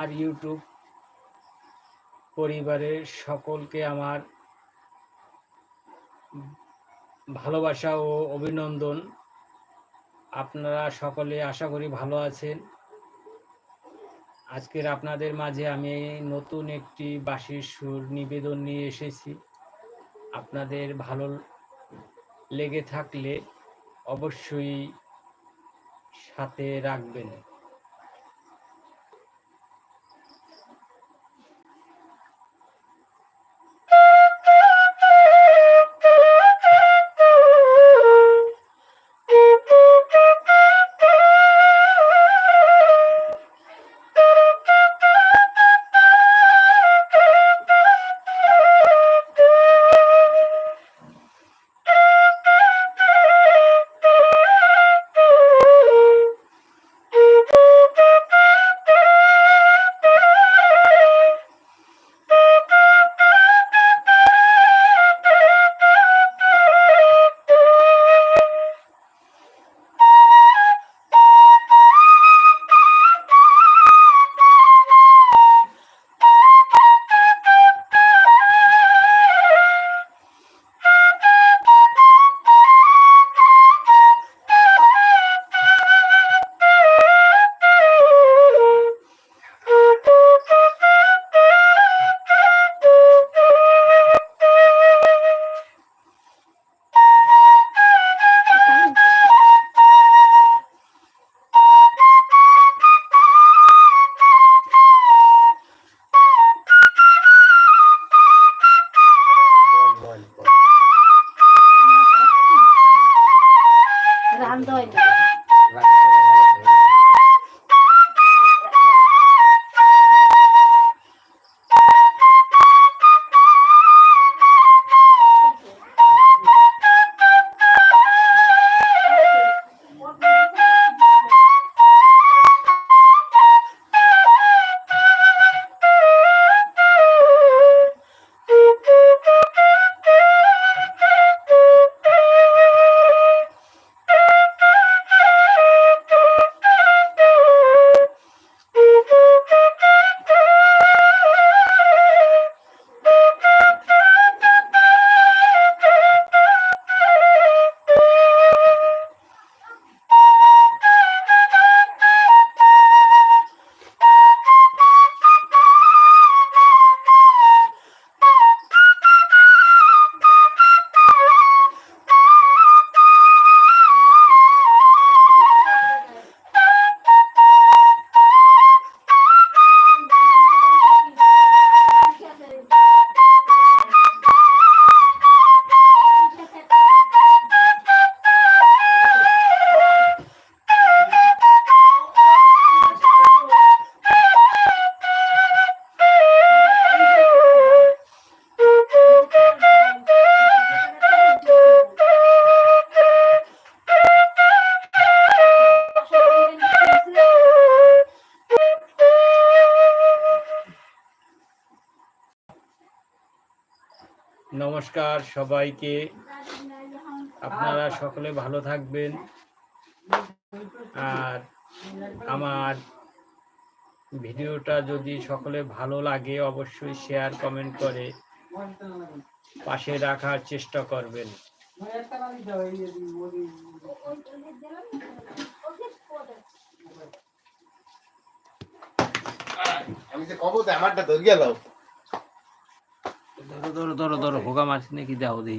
আর YouTube পরিবারের সকলকে আমার ভালোবাসা ও অভিনন্দন। আপনারা সকলে আশা করি ভালো আছেন। আজকের আপনাদের মাঝে আমি নতুন একটি বাঁশির সুর নিবেদন নিয়ে এসেছি। আপনাদের ভালো লেগে থাকলে অবশ্যই সাথে রাখবেন। রাখি নমস্কার সবাইকে। আপনারা সকলে ভালো থাকবেন। আর আমার ভিডিওটা যদি সকলে ভালো লাগে, অবশ্যই শেয়ার কমেন্ট করে পাশে রাখার চেষ্টা করবেন। আমি যে কব আমারটা ধরে গেল ধরো ধরো ধরো ধরো মারছি নাকি দাও দেই